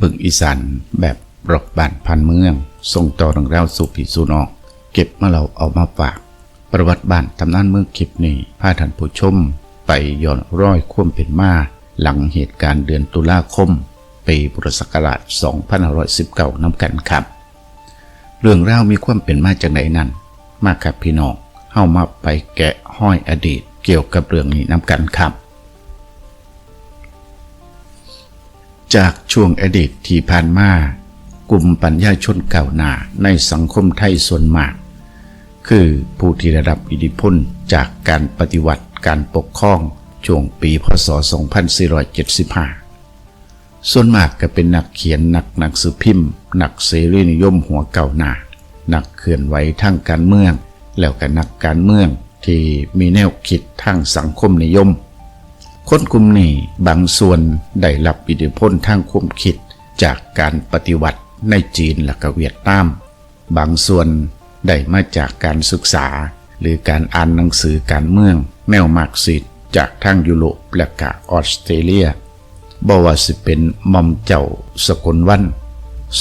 ปึงอีสานแบบรอบบ้านพันเมือง ส่งต่อเรื่องราวสู่ผีสู่นอก เก็บมาเราเอามาฝาก ประวัติบ้านตำนานเมืองคลิปนี้พาท่านผู้ชม ไปย้อนร้อยความเป็นมาหลังเหตุการณ์เดือนตุลาคม ปีพุทธศักราช 2519น้ำกันครับ เรื่องราวมีความเป็นมาจากไหนนั้นมากับพี่น้องเข้ามาไปแกะห้อยอดีตเกี่ยวกับเรื่องนี้น้ำกันครับ จากช่วงอดีตที่ผ่านมากลุ่มปัญญาชนเก่าหนาในสังคมไทยส่วนมาก คือผู้ที่ได้รับอิทธิพลจากการปฏิวัติการปกครองช่วงปีพศ 2475 ส่วนมากก็เป็นนักเขียนนักหนังสือพิมพ์ นักเสรีนิยมหัวเก่าหนานักเคลื่อนไหวทางการเมือง แล้วก็นักการเมืองที่มีแนวคิดทางสังคมนิยม คนกลุ่มนี้บางส่วนได้รับอิทธิพลทางความคิดจากการปฏิวัติในจีนและกเวียดนาม บางส่วนได้มาจากการศึกษา หรือการอ่านหนังสือการเมือง แนวมาร์กซิสต์จากทางยุโรปและก็ออสเตรเลียบ่ว่าสิเป็นมอมเจ้าสกลวัน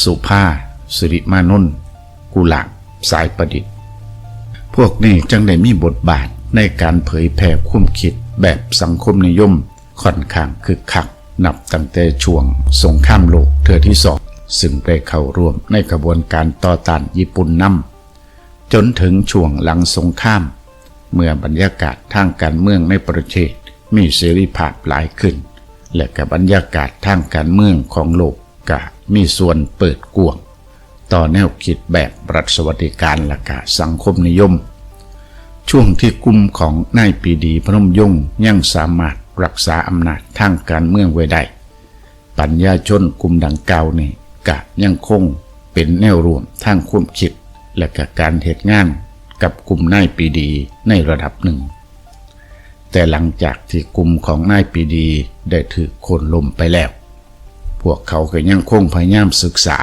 สุภาสิริมานนกุหลาบสายประดิษฐ์ พวกนี้จึงได้มีบทบาทในการเผยแผ่ความคิด แบบสังคมนิยมค่อนข้างคึกคัก นับตั้งแต่ช่วงสงครามโลกเทือที่สองซึ่งได้เข้าร่วมในกระบวนการต่อต้านญี่ปุ่นนำจนถึงช่วงหลังสงคราม เมื่อบรรยากาศทางการเมืองในประเทศมีเสรีภาพหลายขึ้น และกับบรรยากาศทางการเมืองของโลกก็มีส่วนเปิดกว้างต่อแนวคิดแบบรัฐสวัสดิการและกะสังคมนิยม ช่วงที่กลุ่มของนายปีดีพนมยงค์ยังสามารถรักษาอำนาจทางการเมืองไว้ได้ ปัญญาชนกลุ่มดังกล่าวนี่กะยังคงเป็นแนวรวมทางความคิด และกะการเหตุงานกับกลุ่มนายปีดีในระดับหนึ่ง แต่หลังจากที่กลุ่มของนายปีดีได้ถือโคนลมไปแล้ว พวกเขาก็ยังคงพยายามศึกษา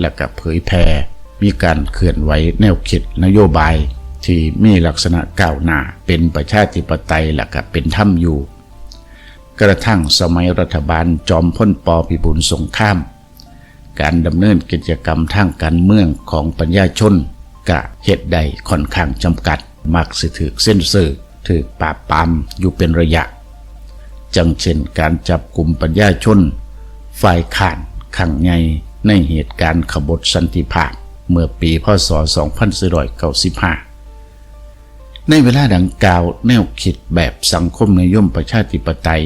และก็เผยแพร่มีการเคลื่อนไหวแนวคิดนโยบาย ที่มีลักษณะก้าวหน้าเป็นประชาธิปไตยและก็เป็นธรรมอยู่ กระทั่งสมัยรัฐบาลจอมพ้นปพิบูลสงคราม การดำเนินกิจกรรมทางการเมืองของปัญญาชนกะเหตุใดค่อนข้างจำกัด มักสิถือเส้นสือถือปราบปามอยู่เป็นระยะ จังเช่นการจับกลุ่มปัญญาชน ฝ่ายข่านขังไงในเหตุการณ์ขบฏสันติภาพเมื่อปีพศ 2495 ในเวลาดังกล่าวแนวคิดแบบสังคมนิยมประชาธิปไตย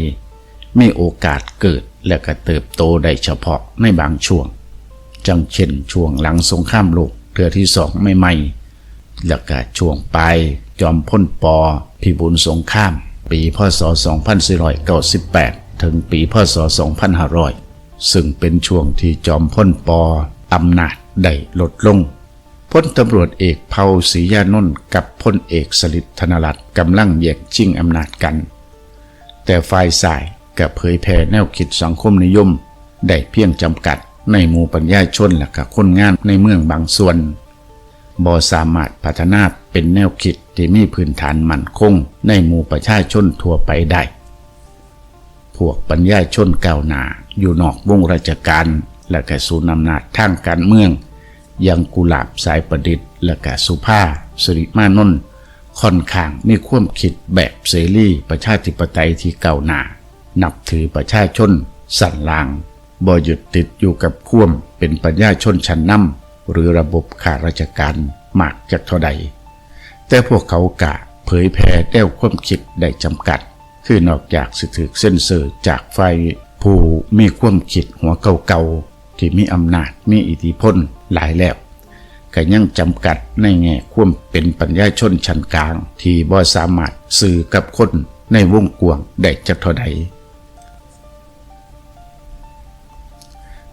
มีโอกาสเกิดและก็เติบโตได้เฉพาะในบางช่วง จังเช่นช่วงหลังสงครามโลกเทือที่สองไม่ไม่ๆและก็ช่วงปลายจอมพ้นปอพิบูลสงคราม ปีพศ 2498 ถึงปีพศ 2500 ซึ่งเป็นช่วงที่จอมพ้นปออำนาจได้ลดลง พลตำรวจเอกเผาศรียานนท์กับพลเอกสลิดธนรัตน์กำลังแย่งชิงอำนาจกัน แต่ฝ่ายสายกับเผยแผ่แนวคิดสังคมนิยม ได้เพียงจำกัดในหมู่ปัญญาชนและกับคนงานในเมืองบางส่วนบ่สามารถพัฒนาเป็นแนวคิดที่มีพื้นฐานมั่นคง ในหมู่ประชาชนทั่วไปได้ พวกปัญญาชนก้าวหน้าอยู่นอกวงราชการ และก็ศูนย์อำนาจทางการเมือง ยังกุหลาบสายประดิษฐ์ และก็สุภาสิริมานนท์ค่อนข้างมีความคิดแบบเสรีประชาธิปไตยที่เก้าหนา นับถือประชาชน สั่นลางบ่หยุดติดอยู่กับข่วมเป็นปัญญาชนชั้นนำหรือระบบข้าราชการมากจากเท่าใด แต่พวกเขากะเผยแผ่แนวความคิดได้จำกัด คือนอกจากสิถึกเส้นเซอร์จากไฟผู้มีความคิดหัวเก่าๆที่มีอำนาจมีอิทธิพล หลายแล้วก็ยังจำกัดในแง่ควมเป็นปัญญาชนชั้นกลาง ที่บ่สามารถสื่อกับคนในวงกวงได้จักเท่าใด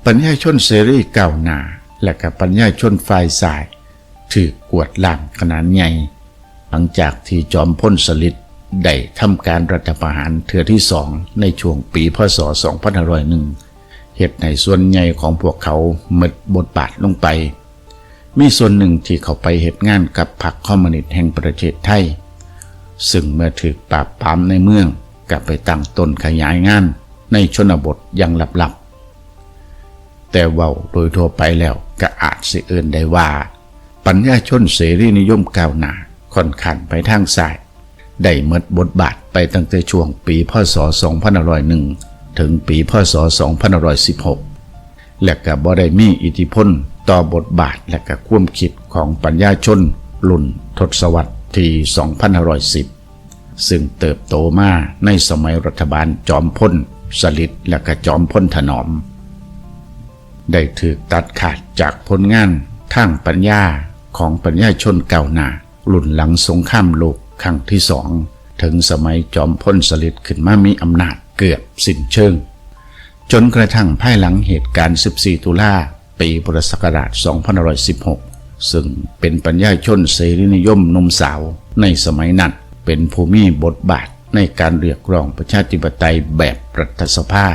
ปัญญาชนเสรีเก้าหนาและกับปัญญาชนฝ่ายสายถือกวดล่างขนาดใหญ่ หลังจากที่จอมพ้นสลิดได้ทำการรัฐประหารเทือที่สองในช่วงปีพศ 2501 เหตุในส่วนใหญ่ของพวกเขาหมดบทบาทลงไป มีส่วนหนึ่งที่เขาไปเหตุงานกับพรรคคอมมิวนิสต์แห่งประเทศไทย ซึ่งเมื่อถูกปราบปรามในเมืองกลับไปตั้งตนขยายงานในชนบทอย่างลับๆ แต่เว้าโดยทั่วไปแล้วก็อาจสิเอื่นได้ว่า ปัญญาชนเสรีนิยมก้าวหน้าค่อนขันไปทางซ้าย ได้เมดบทบาทไปตั้งแต่ช่วงปีพศ 2501 ถึงปีพศ2516 และก็บ่ได้มีอิทธิพลต่อบทบาทและก็ความคิดของปัญญาชนรุ่นทศวรรษที่2510 ซึ่งเติบโตมาในสมัยรัฐบาลจอมพลสฤษดิ์และก็จอมพลถนอม ได้ถูกตัดขาดจากผลงานทางปัญญาของปัญญาชนเก่าหนารุ่นหลังสงครามโลกครั้งที่สองถึงสมัยจอมพลสฤษดิ์ขึ้นมามีอำนาจ เกือบสิ้นเชิง จนกระทั่งภายหลังเหตุการณ์ 14 ตุลาปีพุทธศักราช2516 ซึ่งเป็นปัญญาชนเสรีนิยมหนุ่มสาวในสมัยนั้นเป็นภูมิบทบาทในการเรียกร้องประชาธิปไตยแบบรัฐสภา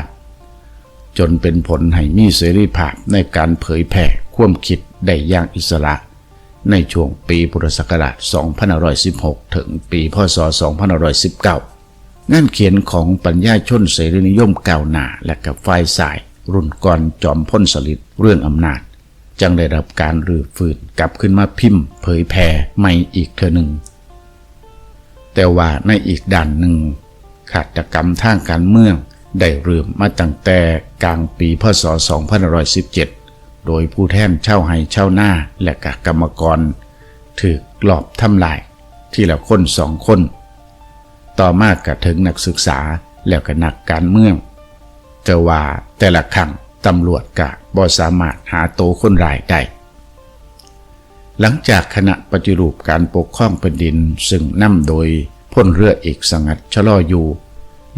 จนเป็นผลให้มีเสรีภาพในการเผยแผ่ความคิดได้อย่างอิสระ ในช่วงปีพุทธศักราช 2516 ถึงปีพศ 2519 งานเขียนของปัญญาชนเสรีนิยมเก้าหนาและกับฝ่ายสาย รุ่นก่อนจอมพ้นสลิดเรื่องอำนาจจังได้รับการรื้อฟื้นกลับขึ้นมาพิมพ์ เผยแผ่ใหม่อีกเทอหนึ่ง แต่ว่าในอีกด้านหนึ่งขาตกรรมทางการเมืองได้เริ่มมาตั้งแต่กลางปีพศ 2517 โดยผู้แทนเช่าให้เช่าหน้าและกกรรมกร ถือหลอบทำลาย ที่ละคนสองคน ต่อมากกถึงนักศึกษาแล้วก็นักการเมืองแต่ว่าแต่ละครั้งตำรวจกะบ่สามารถหาโตคนร้ายได้หลังจากคณะปฏิรูปการปกครองแผ่นดินซึ่งนำโดยพลเรือเอกสังัดชะลออยู่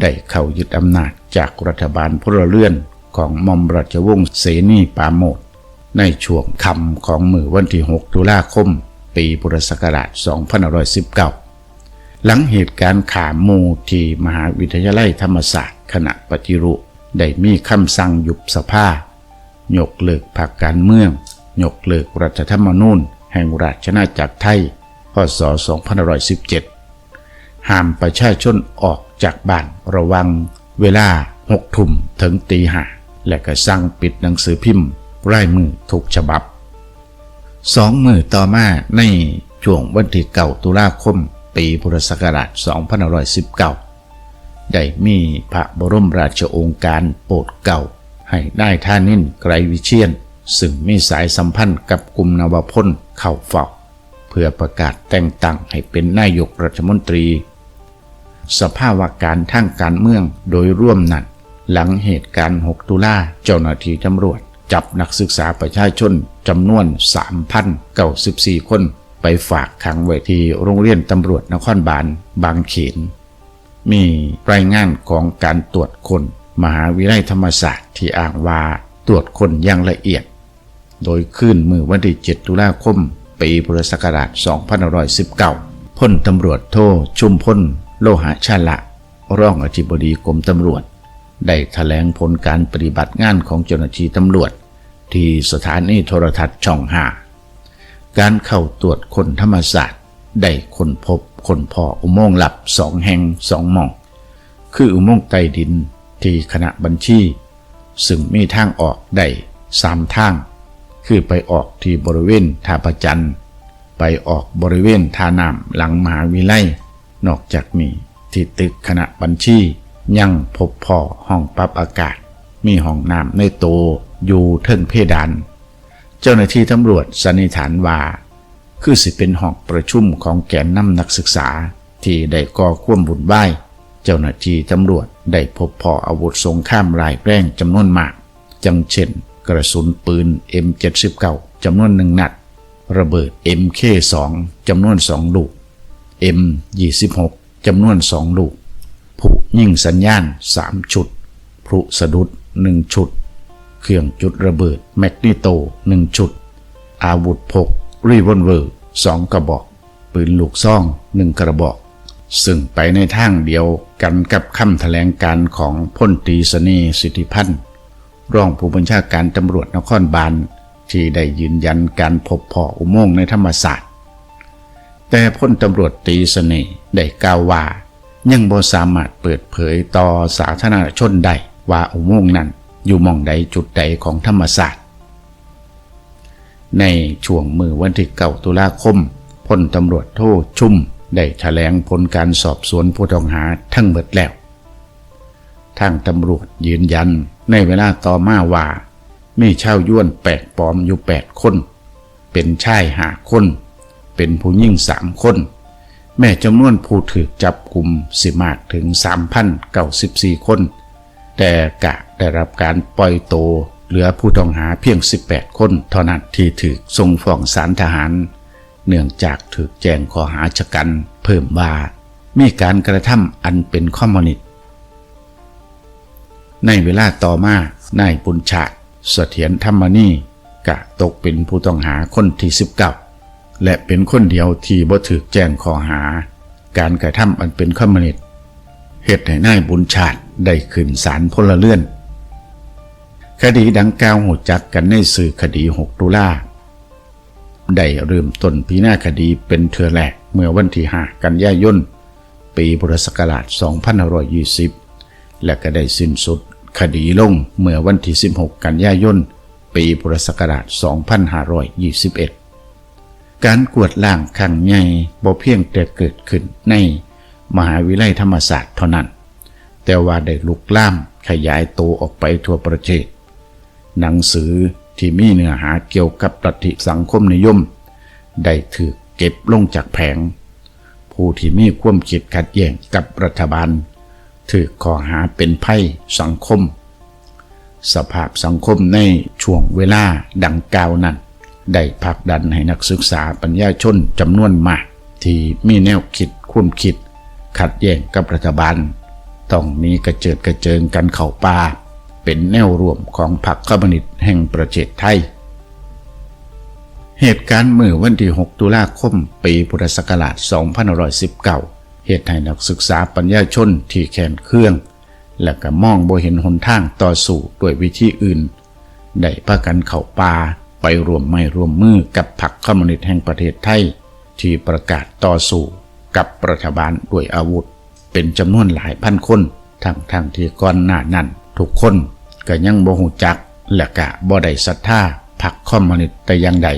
ได้เข้ายึดอำนาจจากรัฐบาลพลเรือนของมอมราชวงศ์เสนีปาโมดในช่วงคำของมือวันที่ 6 ตุลาคม ปีพุทธศักราช2519 หลังเหตุการณ์ขาหมูที่มหาวิทยาลัยธรรมศาสตร์คณะปฏิรูปได้มีคำสั่งยุบสภายกเลิกพรรคการเมืองยกเลิกรัฐธรรมนูญแห่งราชนาจักรไทย พศ 2517 ห้ามประชาชนออกจากบ้านระวังเวลาหกทุ่มถึงตีห้าและก็สั่งปิดหนังสือพิมพ์ไร้มือทุกฉบับสองมือต่อมาในช่วงวันที่เก่าตุลาคม ปีพุทธศักราช2519 ได้มีพระบรมราชโองการโปรดเก่า ให้ได้ท่านินไกรวิเชียน ซึ่งมีสายสัมพันธ์กับกลุ่มนวพลเข้าเฝ้า เพื่อประกาศแต่งตั้งให้เป็นนายกรัฐมนตรี สภาวะการทางการเมืองโดยร่วมนั้นหลังเหตุการณ์ 6 ตุลาเจ้าหน้าที่ตำรวจ จับนักศึกษาประชาชนจำนวน 3,094 คน ไปฝากขังไว้ที่โรงเรียนตำรวจนครบาลบางเขน มีรายงานของการตรวจคนมหาวิทยาลัยธรรมศาสตร์ที่อ้างว่าตรวจคนอย่างละเอียด โดยขึ้นมือวันที่ 7 ตุลาคม ปีพุทธศักราช2519พ้นตำรวจโทชุมพลโลหะชาละ ร่องอธิบดีกรมตำรวจ ได้ถแถลงผลการปฏิบัติงานของเจ้าหน้าที่ตำรวจ ที่สถานีโทรทัศน์ช่องห้า การเข้าตรวจคนธรรมศาสตร์ได้ค้นพบคนพออุโมงค์หลับสองแห่งสองหม่อง คืออุโมงค์ใต้ดินที่คณะบัญชี ซึ่งมีทางออกได้สามทาง คือไปออกที่บริเวณท่าประจันไปออกบริเวณท่าน้ำหลังมหาวิไลนอกจากนี้ที่ตึกคณะบัญชี ยังพบพ่อห้องปรับอากาศ มีห้องน้ำในโตอยู่เทิงเพดาน เจ้าหน้าที่ตำรวจสันนิษฐานว่า คือสิเป็นห้องประชุมของแกนนำนักศึกษาที่ได้ก่อความบุญไหวายเจ้าหน้าที่ตำรวจได้พบพออาวุธสงครามรายแรงจำนวนมาก จังเช่น กระสุนปืน M79 จำนวนหนึ่งนัด ระเบิด MK2 จำนวนสองลูก M26 จำนวนสองลูกผุยิงสัญญาณ 3 ชุดพลุสะดุด 1 ชุด เครื่องจุดระเบิดแมกนิโต1ชุด อาวุธพกรีวอลเวอร์2กระบอก ปืนลูกซ่อง 1 กระบอก ซึ่งไปในทางเดียวกันกับคำแถลงการของพลตรีสนีสิทธิพันธ์รองผู้บัญชาการตำรวจนครบาลที่ได้ยืนยันการพบพ่ออุโมงค์ในธรรมศาสตร์ แต่พลตำรวจตีเสน่ห์ได้กล่าวว่า ยังบ่สามารถเปิดเผยต่อสาธารณชนได้ว่าอุโมงค์นั้น อยู่มองใดจุดใดของธรรมศาสตร์ ในช่วงมือวันที่เก้าตุลาคมพลตำรวจโทชุ่ม ได้แถลงผลการสอบสวนผู้ต้องหาทั้งหมดแล้วทางตำรวจยืนยันในเวลาต่อมาว่า มีชาวย้วนแปลกปลอมอยู่แปดคน เป็นชายหาคน เป็นผู้ยิ่งสามคน แม่จำนวนผู้ถูกจับกลุ่มสิมากถึง 3,094 คน แต่กะได้รับการปล่อยโตวเหลือผู้ต้องหาเพียง 18 คนเท่านั้นที่ถูกส่งฟ้องศาลทหาร เนื่องจากถูกแจ้งข้อหาชะกัน เพิ่มว่ามีการกระทำอันเป็นคอมนิต์ในเวลาต่อมานายบุญชาติเสถียรธรรมนีกะตกเป็นผู้ต้องหาคนที่19และเป็นคนเดียวที่บ่ถูกแจ้งข้อหา การกระทำอันเป็นคอมนิต์ เหตุให้นายบุญชาติได้ขึ้นศาลพลเรือน คดีดังกล่าวหูจักกันในสื่อคดี 6 ตุลาได้เริ่มต้นพิจารณาคดีเป็นเทือแรกเมื่อวันที่ 5 กันยายน ปีพุทธศักราช 2520 และก็ได้สิ้นสุดคดีลงเมื่อวันที่ 16 กันยายน ปีพุทธศักราช 2521 การกวดล้างครั้งใหญ่บ่เพียงแต่เกิดขึ้นใน มหาวิทยาลัยธรรมศาสตร์เท่านั้น แต่ว่าได้ลุกล่ามขยายโตวออกไปทั่วประเทศ หนังสือที่มีเนื้อหาเกี่ยวกับลัทธิสังคมนิยม ได้ถูกเก็บลงจากแผง ผู้ที่มีความคิดขัดแย้งกับรัฐบาลถูกข้อหาเป็นไพ่สังคม สภาพสังคมในช่วงเวลาดังกล่าวนั้น ได้ผลักดันให้นักศึกษาปัญญาชนจำนวนมาก ที่มีแนวคิดความคิด ขัดแย้งกับรัฐบาล ต้องหนี้กระเจิดกระเจิงกันเข่าป่า เป็นแนวร่วมของพรรคคอมมิวนิสต์แห่งประเทศไทย เหตุการณ์เมื่อวันที่ 6 ตุลาคม ปีพุทธศักราช2519 เหตุให้นักศึกษาปัญญาชนที่แขนเครื่อง และก็มองบ่เห็นหนทางต่อสู้ด้วยวิธีอื่น ได้พากันเข้าป่าไปรวมไม่รวมมือกับพรรคคอมมิวนิสต์แห่งประเทศไทย ที่ประกาศต่อสู้ กับรัฐบาลด้วยอาวุธ เป็นจำนวนหลายพันคน ทั้งทางที่ก่อนหน้านั้น ทุกคนก็ยังบ่หูจัก และก็บ่ได้ศรัทธาพรรคอมมิวนิสต์แต่ย่างใด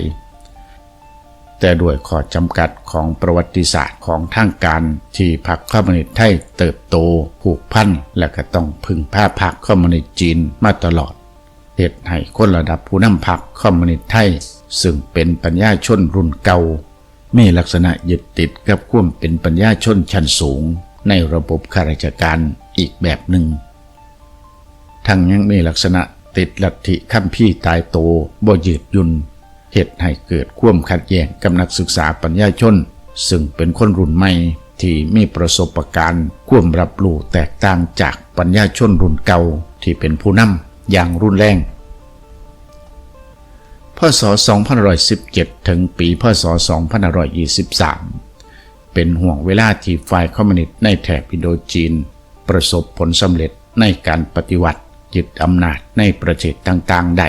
แต่ด้วยข้อจำกัดของประวัติศาสตร์ของทางการที่พรรคอมมิวนิสต์ไทยเติบโตผูกพันและก็ต้องพึ่งพาพรรคอมมิวนิสต์จีนมาตลอดเหตุให้คนระดับผู้นำพรรคคอมมิวนิสต์ไทยซึ่งเป็นปัญญาชนรุ่นเก่า มีลักษณะยึดติดกับความเป็นปัญญาชนชั้นสูง ในระบบข้าราชการอีกแบบหนึ่ง ทั้งยังมีลักษณะติดลัทธิคัมภีร์ตายโตบ่ยืดยุนเหตุให้เกิดความขัดแย้งกับนักศึกษาปัญญาชน ซึ่งเป็นคนรุ่นใหม่ที่มีประสบการณ์ควมรับรู้แตกต่างจากปัญญาชนรุ่นเก่าที่เป็นผู้นำอย่างรุนแรง พศ 2517 ถึงปี พศ 2523 เป็นห่วงเวลาที่ฝ่ายคอมมิวนิสต์ในแถบอินโดจีน ประสบผลสำเร็จในการปฏิวัติยึดอำนาจในประเทศต่างๆได้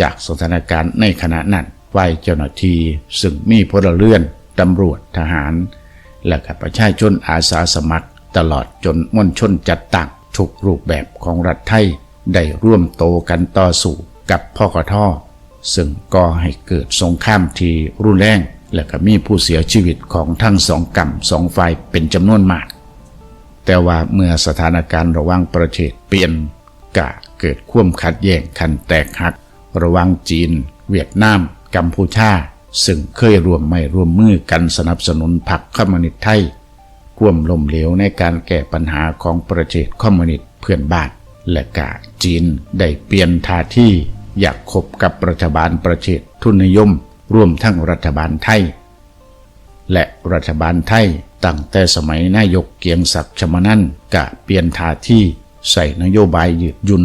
จากสถานการณ์ในขณะนั้นฝ่ายเจ้าหน้าที่ซึ่งมีพลเรือนตำรวจทหาร และกับประชาชนอาสาสมัคร ตลอดจนมวลชนจัดตั้งทุกรูปแบบของรัฐไทย ได้ร่วมโตกันต่อสู้กับพ่อกท่อ ซึ่งก็ให้เกิดสงครามที่รุนแรง และก็มีผู้เสียชีวิตของทั้งสองกำสองฝ่ายเป็นจำนวนมาก แต่ว่าเมื่อสถานการณ์ระหว่างประเทศเปลี่ยนกะเกิดความขัดแย้งขันแตกหัก ระหว่างจีน เวียดนาม กัมพูชา ซึ่งเคยร่วมไม่ร่วมมือกันสนับสนุนพรรคคอมมิวนิสต์ไทยควมล้มเหลวในการแก้ปัญหาของประเทศคอมมิวนิสต์เพื่อนบ้านและกะจีนได้เปลี่ยนท่าที่ อยากคบกับรัฐบาลประเทศทุนนิยมรวมทั้งรัฐบาลไทย และรัฐบาลไทยตั้งแต่สมัยนายกเกียงศักดิ์ชมานันกะเปลี่ยนท่าที่ใส่นโยบายยืดยุน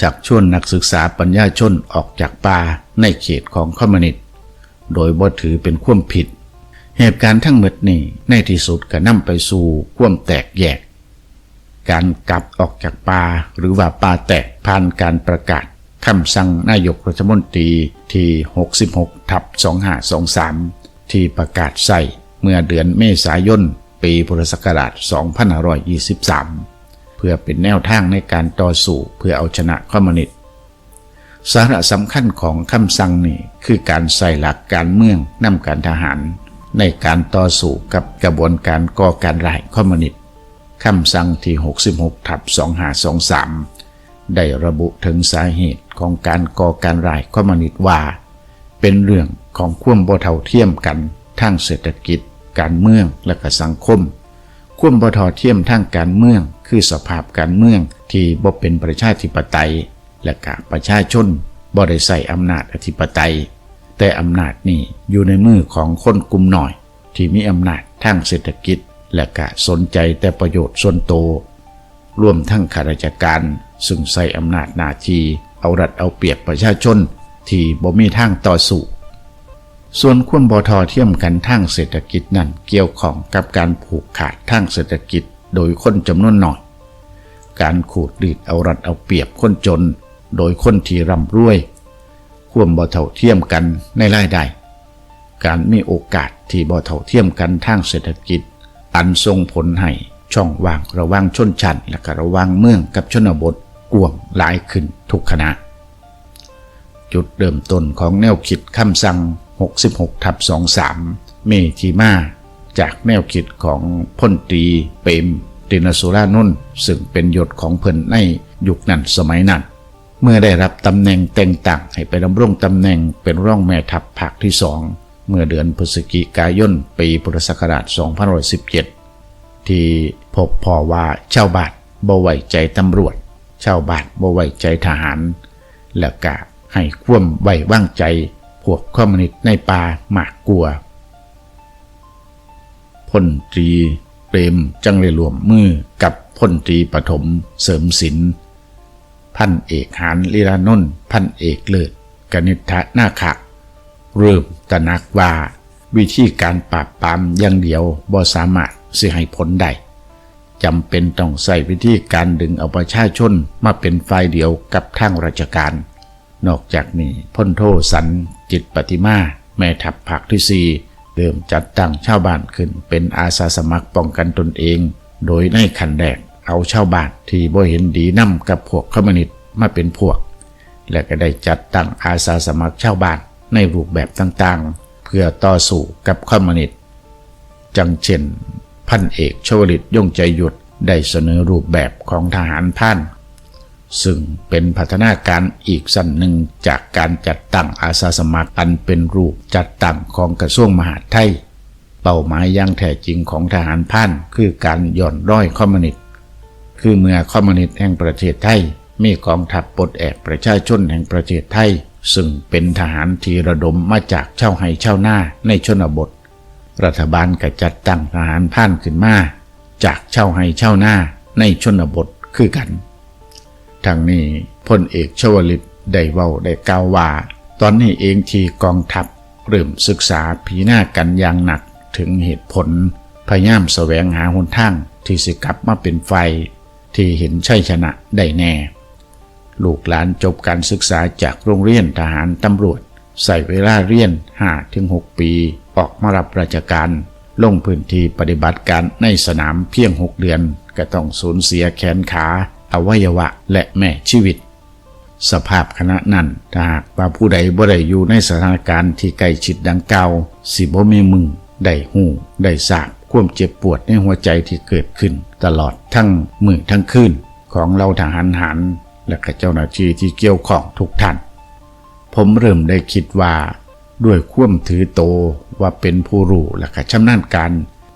จากชวนนักศึกษาปัญญาชนออกจากป่าในเขตของคอมมิวนิสต์โดยบ่ถือเป็นควมผิด เหตุการณ์ทั้งหมดนี้ในที่สุดก็นำไปสู่ควมแตกแยก การกลับออกจากป่าหรือว่าป่าแตกผ่านการประกาศ คำสั่งนายกรัฐมนตรีที่ 66 ทับ 2523 ที่ประกาศใส่เมื่อเดือนเมษายน ปีพุทธศักราช 2523 เพื่อเป็นแนวทางในการต่อสู้เพื่อเอาชนะคอมมิวนิสต์สาระสำคัญของคำสั่งนี้คือการใส่หลักการเมืองนำการทหาร ในการต่อสู้กับกระบวนการก่อการร้ายคอมมิวนิสต์คำสั่งที่ 66 ทับ 2523 ได้ระบุถึงสาเหตุของการก่อการร้ายคอมมิวนิสต์ว่า เป็นเรื่องของความบ่เท่าเทียมกันทางเศรษฐกิจ การเมืองและก็สังคม ความบ่เท่าเทียมทางการเมือง คือสภาพการเมืองที่บ่เป็นประชาธิปไตย และกะประชาชนบ่ได้ใส่อำนาจอธิปไตย แต่อำนาจนี้อยู่ในมือของคนกลุ่มหน่อย ที่มีอำนาจทางเศรษฐกิจ และกะสนใจแต่ประโยชน์ส่วนตัว รวมทั้งข้าราชการ ซึ่งใส่อำนาจหน้าที่เอารัดเอาเปรียบประชาชน ที่บ่มีทางต่อสู้ส่วนความบ่ทอเทียมกันทางเศรษฐกิจนั้นเกี่ยวของกับการผูกขาดทางเศรษฐกิจโดยคนจำนวนน้อย การขูดรีดเอารัดเอาเปรียบคนจน โดยคนที่ร่ำรวย ควมบ่เท่าเทียมกันในรายได้ การมีโอกาสที่บ่เท่าเทียมกันทางเศรษฐกิจ อันส่งผลให้ ช่องว่างระหว่างชนชั้นและก็ระหว่างเมืองกับชนบทกวางหลายขึ้นทุกขณะ จุดเริ่มต้นของแนวคิดคำสั่ง 66ทับ23 เมทีมาจากแนวคิดของพลตรีเปมตินสุรานนท์ซึ่งเป็นยศของเพิ่นในยุคนั้นสมัยนั้น เมื่อได้รับตำแหน่งแต่งตั้งให้ไปดำรงตำแหน่งเป็นร่องแม่ทัพภาคที่สองเมื่อเดือนพฤศจิกายน ปีพุทธศักราช2517 ที่พบพ่อว่าชาวบ้านบ่ไว้ใจตำรวจชาวบ้านบ่ไว้ใจทหาร แล้วก็ให้ควมไว้วางใจ พวกคอมมิวนิสต์ในป่าหมากกลัวพลตรีเปรมจังเลยรวมมือกับพลตรีปฐมเสริมศิลป์พันเอกหานลีรานนท์พันเอกเลิศกนิษฐะนาคะเริ่มตระหนักว่าวิธีการปราบปรามอย่างเดียวบ่สามารถ สิให้ผลได้จำเป็นต้องใส่วิธีการดึงเอาประชาชนมาเป็นฝ่ายเดียวกับทางราชการ นอกจากนี้พ้นโทสันจิตปฏิมา แม่ทัพภาคที่สี่เริ่มจัดตั้งชาวบ้านขึ้นเป็นอาสาสมัครป้องกันตนเอง โดยในขันแรกเอาชาวบ้านที่บ่เห็นดีนำกับพวกคอมมิวนิสต์มาเป็นพวก และก็ได้จัดตั้งอาสาสมัครชาวบ้านในรูปแบบต่างๆ เพื่อต่อสู้กับคอมมิวนิสต์จังเช่น พันเอกชวลิตยงใจหยุดได้เสนอรูปแบบของทหารพ่านซึ่งเป็นพัฒนาการอีกสั้นหนึ่งจากการจัดตั้งอาสาสมัครอันเป็นรูปจัดตั้งของกระทรวงมหาดไทย เป้าหมายย่างแท้จริงของทหารพ่านคือการหย่อนร้อยคอมมิวนิสต์คือเมื่อคอมมิวนิสต์แห่งประเทศไทย มีกองทัพปลดแอกประชาชนแห่งประเทศไทย ซึ่งเป็นทหารที่ระดมมาจากเช่าไห้เช่าหน้าในชนบท รัฐบาลก็จัดตั้งทหารพ่านขึ้นมา จากเช่าไห้เช่าหน้าในชนบทคือกัน ทางนี้พลเอกชวลิตได้เว้าได้กล่าวว่า ตอนนี้เองทีกองทัพเริ่มศึกษาพีหน้ากันอย่างหนักถึงเหตุผล พยายามแสวงหาหนทางที่สิกลับมาเป็นไฟ ที่เห็นชัยชนะได้แน่ ลูกหลานจบการศึกษาจากโรงเรียนทหารตำรวจ ใส่เวลาเรียน5-6 ปี ออกมารับราชการ ลงพื้นที่ปฏิบัติการในสนามเพียง6เดือน ก็ต้องสูญเสียแขนขา อวัยวะและแม่ชีวิต สภาพคณะนั้นถ้าหากว่าผู้ใดบ่ได้อยู่ในสถานการณ์ที่ใกล้ชิดดังเก่าสิบ่มีมึงได้หูได้ทราบความเจ็บปวดในหัวใจที่เกิดขึ้น ตลอดทั้งมือทั้งคืนของเราทหารหัน และก็เจ้าหน้าที่ที่เกี่ยวข้องทุกท่าน ผมเริ่มได้คิดว่า ด้วยความถือโต ว่าเป็นผู้รู้และก็ชำนาญการ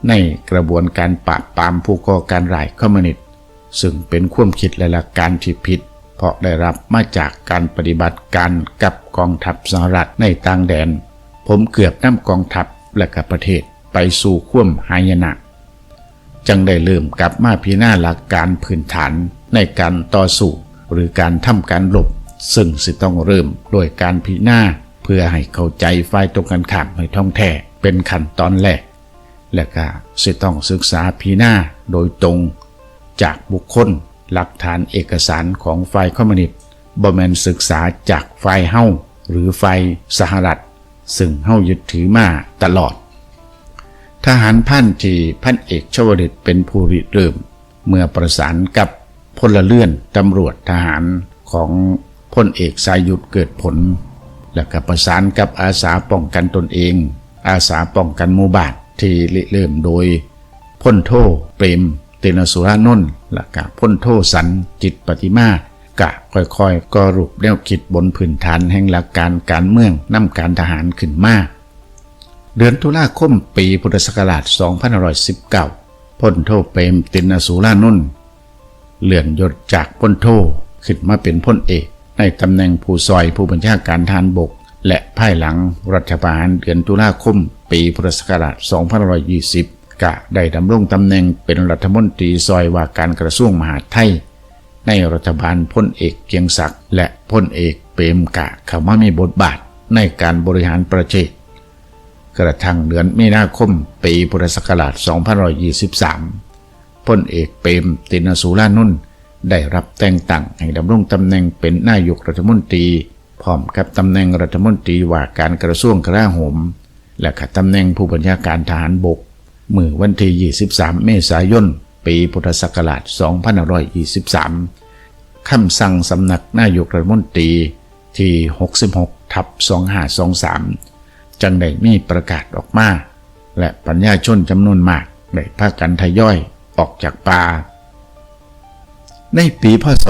ในกระบวนการปราบปรามผู้ก่อการร้ายคอมมิวนิสต์ซึ่งเป็นความคิดและหลักการที่ผิด เพราะได้รับมาจากการปฏิบัติการกับกองทัพสหรัฐในต่างแดน ผมเกือบนำกองทัพและกับประเทศไปสู่ข่วมหายนะจังได้เริ่มกลับมาพิจารณาหลักการพื้นฐานในการต่อสู้หรือการทำการหลบ ซึ่งสิต้องเริ่มโดยการพิจารณา พื่อให้เข้าใจฝ่ายตรงกันข้ามให้ท่องแท้เป็นขั้นตอนแรก และก็สิต้องศึกษาพิจารณาโดยตรง จากบุคคล หลักฐานเอกสารของฝ่ายคอมมิวนิสต์บ่แมนศึกษาจากฝ่ายเฮ้าหรือฝ่ายสหรัฐ ซึ่งเฮ้ายึดถือมาตลอด ทหารพันที่พันเอกชวลิตเป็นผู้ริเริ่ม เมื่อประสานกับพลเรือนตำรวจทหารของพลเอกสายุทธเกิดผล และก็ประสานกับอาสาป้องกันตนเอง อาสาป้องกันหมู่บ้านที่เริ่มโดยพ้นโทเปรมเตนสุรานนท์และก็พ้นโทสันจิตปฏิมากะค่อยๆ ก็รูปแนวคิดบนพื้นฐานแห่งหลักการการเมืองนำการทหารขึ้นมาเดือนตุลาคมปีพุทธศักราช2519พ้นโทเปรมตินสุรานนท์เลื่อนยศจากพ้นโทขึ้นมาเป็นพ้นเอก ในตำแหน่งผู้ซอยผู้บัญชาการทหารบก และภายหลังรัฐประหารเดือนตุลาคม ปีพุทธศักราช2520 กะได้ดำรงตำแหน่งเป็นรัฐมนตรีซอยว่าการกระทรวงมหาดไทย ในรัฐบาลพลเอกเกียงศักดิ์และพลเอกเปรมกะเข้ามามีบทบาทในการบริหารประเทศกระทั่งเดือนมีนาคม ปีพุทธศักราช2523พลเอกเปรมตินสุรานนท์ ได้รับแต่งตั้งให้ดำรงตำแหน่งเป็นนายกรัฐมนตรี พร้อมกับตำแหน่งรัฐมนตรีว่าการกระทรวงกลาโหม และขัดตำแหน่งผู้บัญชาการทหารบกเมื่อวันที่ 23 เมษายน ปีพุทธศักราช 2523 คำสั่งสำนักนายกรัฐมนตรีที่ 66 ทับ 2523 จังได้มีประกาศออกมา และปัญญาชนจำนวนมากได้พากันทยอยออกจากป่า ในปีพศ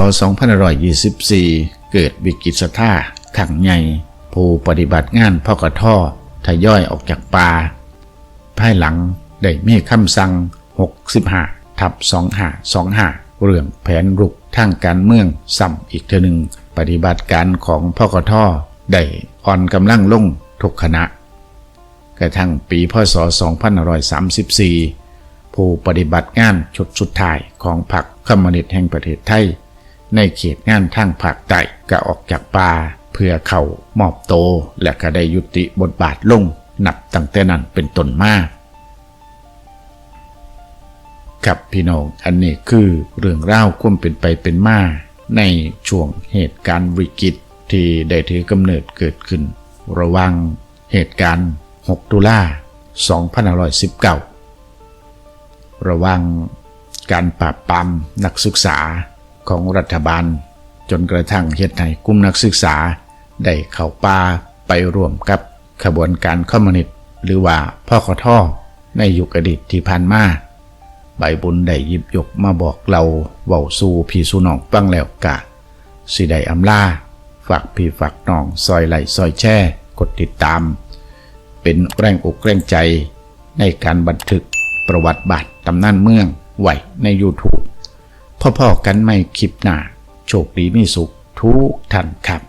2524 เกิดวิกฤตสถาขังใหญ่ผู้ปฏิบัติงานพ่อกระท่อทยอยออกจากป่าภายหลังได้มีคำสั่ง 65 ทับ2525 เรื่องแผนรุกทางการเมืองซ้ำอีกเทอหนึ่งปฏิบัติการของพ่อกท่อได้อ่อนกำลังลงทุกคณะ กระทั่งปีพศ 2534 ผู้ปฏิบัติงานชุดสุดท้ายของพรรคคอมมิวนิสต์แห่งประเทศไทย ในเขตงานทางภาคใต้ก็ออกจากป่าเพื่อเข้ามอบโตและก็ได้ยุติบทบาทลงนับตั้งแต่นั้นเป็นต้นมาครับพี่น้องอันนี้คือเรื่องเล่าความเป็นไปเป็นมาในช่วงเหตุการณ์วิกฤตที่ได้ถือกำเนิดเกิดขึ้น ระว่างเหตุการณ์ 6 ตุลา2519 ระว่างการปราบปรามนักศึกษาของรัฐบาล จนกระทั่งเหตุให้กลุ่มนักศึกษา ได้เข้าป่าไปร่วมกับขบวนการคอมมิวนิสต์หรือว่าพ่อขอท่อในยุคอดีตที่ผ่านมาใบบุญได้หยิบยกมาบอกเราเว้าสู่พี่สู่น้องฟังแล้วกะ สิได้อำลาฝากพี่ฝากน้องซอยไหลซอยแช่ กดติดตาม เป็นแรงอกแรงใจในการบันทึก ประวัติบาทตำนานเมืองไหวใน YouTube พ่อๆกันไม่คลิปหน้า โชคดีมีสุขทุกท่านครับ